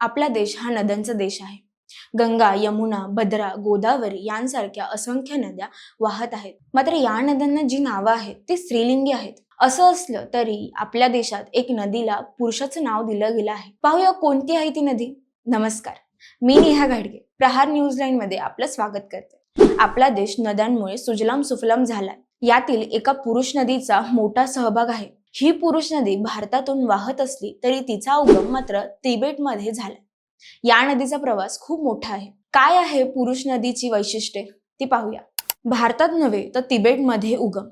आपला देश हा नद्यांचा देश आहे. गंगा यमुना भद्रा गोदावरी यांसारख्या असंख्य नद्या वाहत आहेत. मात्र या नद्यांना जी नावं आहेत ती स्त्रीलिंगी आहेत. असं असलं तरी आपल्या देशात एक नदीला पुरुषाचं नाव दिलं गेलं आहे. पाहूया कोणती आहे ती नदी? नमस्कार. मी नेहा घाडगे प्रहार न्यूज लाईन मध्ये आपलं स्वागत करते. आपला देश नद्यांमुळे सुजलाम सुफलाम झालाय. यातील एका पुरुष नदीचा मोठा सहभाग आहे. ही पुरुष नदी भारतातून वाहत असली तरी तिचा उगम मात्र तिबेटमध्ये झाला. या नदीचा प्रवास खूप मोठा आहे. काय आहे पुरुष नदीची वैशिष्ट्ये? ती पाहूया. भारतात नव्हे तर तिबेटमध्ये उगम.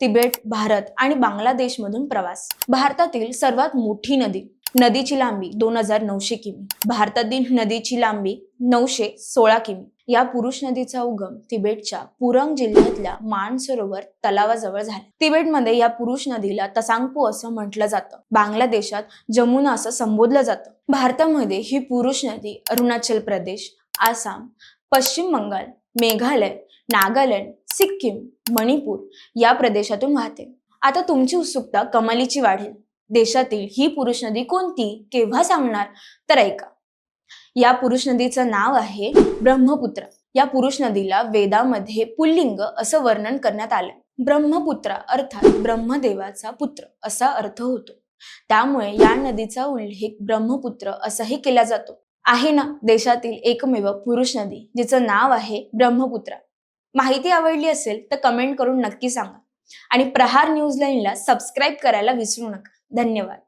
तिबेट भारत आणि बांगलादेश मधून प्रवास. भारतातील सर्वात मोठी नदी. नदीची लांबी दोन हजार नऊशे किमी. भारतातील नदीची लांबी नऊशे सोळा किमी. या पुरुष नदीचा उगम तिबेटच्या पुरंग जिल्ह्यातल्या मानसरोवर तलावाजवळ झाला. तिबेटमध्ये या पुरुष नदीला तसांगपू असं म्हटलं जातं. बांगलादेशात जमुना असं संबोधलं जातं. भारतामध्ये ही पुरुष नदी अरुणाचल प्रदेश आसाम पश्चिम बंगाल मेघालय नागालँड सिक्कीम मणिपूर या प्रदेशातून वाहते. आता तुमची उत्सुकता कमालीची वाढेल. देशातील ही पुरुष नदी कोणती? केव्हा सांगणार? तर ऐका. या पुरुष नदीचं नाव आहे ब्रह्मपुत्र. या पुरुष नदीला वेदामध्ये पुल्लिंग असं वर्णन करण्यात आलं. ब्रह्मपुत्र अर्थात ब्रह्मदेवाचा पुत्र असा अर्थ होतो. त्यामुळे या नदीचा उल्लेख ब्रह्मपुत्र असाही केला जातो. आहे ना देशातील एकमेव पुरुष नदी जिचं नाव आहे ब्रह्मपुत्र. माहिती आवडली असेल तर कमेंट करून नक्की सांगा. आणि प्रहार न्यूज लाईनला सबस्क्राईब करायला विसरू नका. धन्यवाद.